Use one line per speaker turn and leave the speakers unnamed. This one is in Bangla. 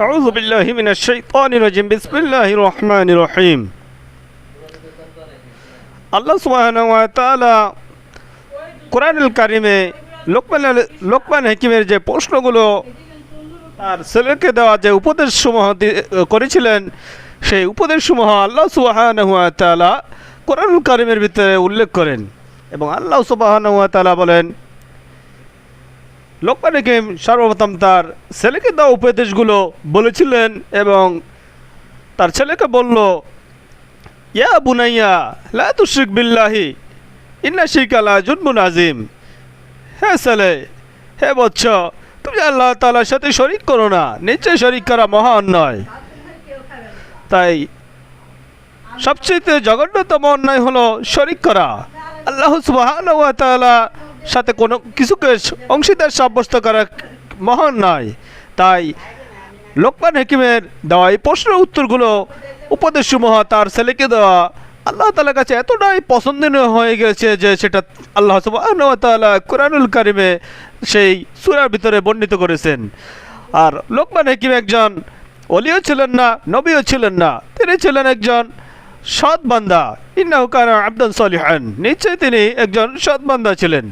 أعوذ بالله من الشيطان الرجيم بسم الله الرحمن الرحيم আল্লাহ সুবহানাহু ওয়া তাআলা কোরআনুল কারিমে লোকমান লোকমান হাকিমের যে প্রশ্নগুলো তার ছেলেকে দেওয়া যে উপদেশসমূহ দি- করেছিলেন সেই উপদেশসমূহ আল্লাহ সুবহানাহু ওয়া তাআলা কোরআনুল কারিমের ভিতরে উল্লেখ করেন এবং আল্লাহ সুবহানাহু ওয়া তাআলা বলেন লোকমান হাকিম সর্বপ্রথম তার ছেলেকে দেওয়া উপদেশগুলো বলেছিলেন এবং তার ছেলেকে বলল, ইয়া বুনাইয়া, লা তুশরিক বিল্লাহি, ইন্না শিরকালা জুনবুন আজিম হে ছেলে, হে বৎস তুমি আল্লাহ তাআলার সাথে শরিক করো না, নিশ্চয় শরিক করা মহা অন্যায় তাই সবচেয়ে জঘন্যতম অন্যায় হলো শরিক করা। আল্লাহ তাআলা সাথে কোনো কিছুকে অংশীদার সাব্যস্ত করা মহান নয়। তাই লোকমান হাকিমের দেওয়া এই প্রশ্নের উত্তরগুলো উপদেশ উপদেশসমূহ তার ছেলেকে দেওয়া আল্লাহ তালার কাছে এতটাই পছন্দনীয় হয়ে গেছে যে সেটা আল্লাহ তাআলা কোরআনুল কারিমে সেই সুরার ভিতরে বর্ণিত করেছেন। আর লোকমান হাকিম একজন অলিও ছিলেন না, নবীও ছিলেন না। তিনি ছিলেন একজন সৎ বান্দা। ইন্নাহু কানা আবদান সলিহান। নিশ্চয়ই তিনি একজন সৎ বান্দা ছিলেন।